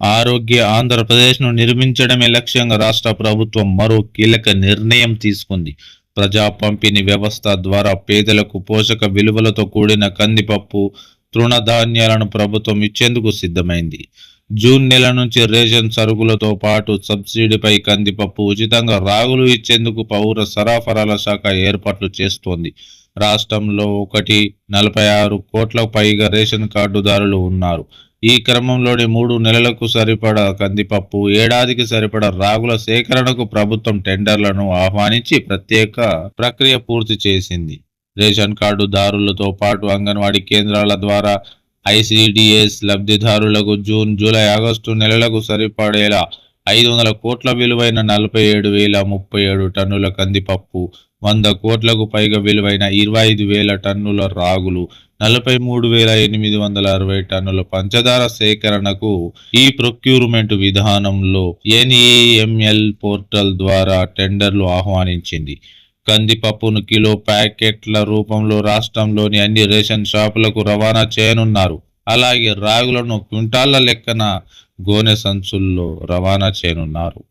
ఆరోగ్య ఆంధ్రప్రదేశ్ను నిర్మించడమే లక్ష్యంగా రాష్ట్ర ప్రభుత్వం మరో కీలక నిర్ణయం తీసుకుంది. ప్రజా పంపిణీ వ్యవస్థ ద్వారా పేదలకు పోషక విలువలతో కూడిన కందిపప్పు తృణధాన్యాలను ప్రభుత్వం ఇచ్చేందుకు సిద్ధమైంది. జూన్ నెల నుంచి రేషన్ సరుకులతో పాటు సబ్సిడీపై కందిపప్పు ఉచితంగా రాగులు ఇచ్చేందుకు పౌర సరఫరాల శాఖ ఏర్పాట్లు చేస్తోంది. రాష్ట్రంలో ఒకటి నలభై ఆరు కోట్ల పైగా రేషన్ కార్డుదారులు ఉన్నారు. ఈ క్రమంలోని మూడు నెలలకు సరిపడా కందిపప్పు ఏడాదికి సరిపడా రాగుల సేకరణకు ప్రభుత్వం టెండర్లను ఆహ్వానించి ప్రత్యేక ప్రక్రియ పూర్తి చేసింది. రేషన్ కార్డుదారులతో పాటు అంగన్వాడీ కేంద్రాల ద్వారా ఐసిడిఎస్ లబ్ధిదారులకు జూన్ జూలై ఆగస్టు నెలలకు సరిపడేలా ఐదు వందల కోట్ల విలువైన నలభై ఏడు వేల ముప్పై ఏడు టన్నుల కందిపప్పు వంద కోట్లకు పైగా విలువైన ఇరవై ఐదు వేల టన్నుల రాగులు నలభై మూడు వేల ఎనిమిది వందల అరవై టన్నుల పంచదార సేకరణకు ఈ ప్రొక్యూర్మెంట్ విధానంలో ఎన్ఈఎంఎల్ పోర్టల్ ద్వారా టెండర్లు ఆహ్వానించింది. కందిపప్పును కిలో ప్యాకెట్ల రూపంలో రాష్ట్రంలోని అన్ని రేషన్ షాపులకు రవాణా చేయనున్నారు. అలాగే రాగులను క్వింటాళ్ళ లెక్కన గోనె సంచుల్లో రవాణా చేయనున్నారు.